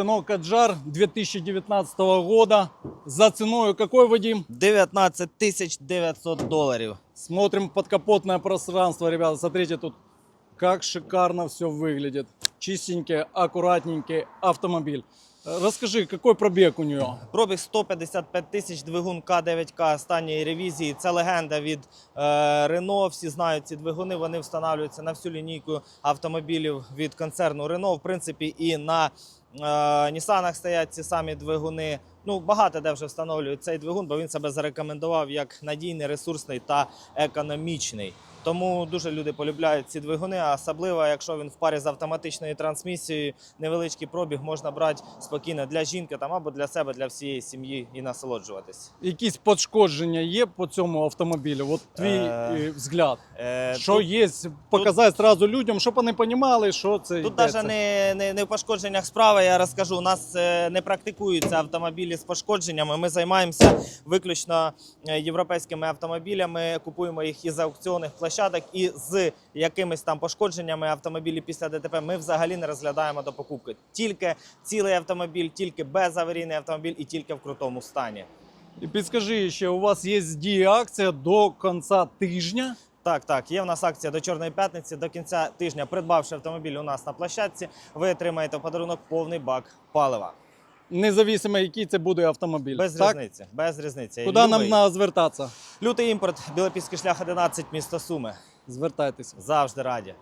Renault Каджар 2019 года. За ценой какой, Вадим? 19 тисяч 900 доларів. Смотрим подкапотное пространство, ребята. Смотрите тут, как шикарно все выглядит. Чистенький, аккуратненький автомобиль. Расскажи, какой пробег у нее? Пробіг 155 тисяч, двигун К9К останньої ревізії. Це легенда від е, Всі знають ці двигуни. Вони встановлюються на всю лінійку автомобілів від концерну Renault. В принципі, і на е, Нісанах стоять ці самі двигуни. Ну, багато де вже встановлюють цей двигун, бо він себе зарекомендував як надійний, ресурсний та економічний. Тому дуже люди полюбляють ці двигуни, а особливо, якщо він в парі з автоматичною трансмісією, невеличкий пробіг можна брати спокійно для жінки там або для себе, для всієї сім'ї і насолоджуватись. Якісь пошкодження є по цьому автомобілю? От твій Е, е, взгляд. Е, Що тут, є, показати зразу людям, щоб вони розуміли, що це тут навіть не, не, не в пошкодженнях справа, я розкажу. У нас е, не практикуються автомобілі з пошкодженнями. Ми займаємося виключно е, європейськими автомобілями, купуємо їх із аукціонних площадок і з якимись там пошкодженнями автомобілів після ДТП ми взагалі не розглядаємо до покупки. Тільки цілий автомобіль, тільки безаварійний автомобіль і тільки в крутому стані. І підскажи ще, у вас є дія акція до кінця тижня. Так, так, є в нас акція до Чорної п'ятниці. До кінця тижня, придбавши автомобіль у нас на площадці, ви отримаєте в подарунок повний бак палива. Независимо, який це буде автомобіль. Без так? різниці. Без різниці. Куди нам Любий. на звертатися? Лютий імпорт, Білопільський шлях 11, місто Суми. Звертайтеся. Завжди раді.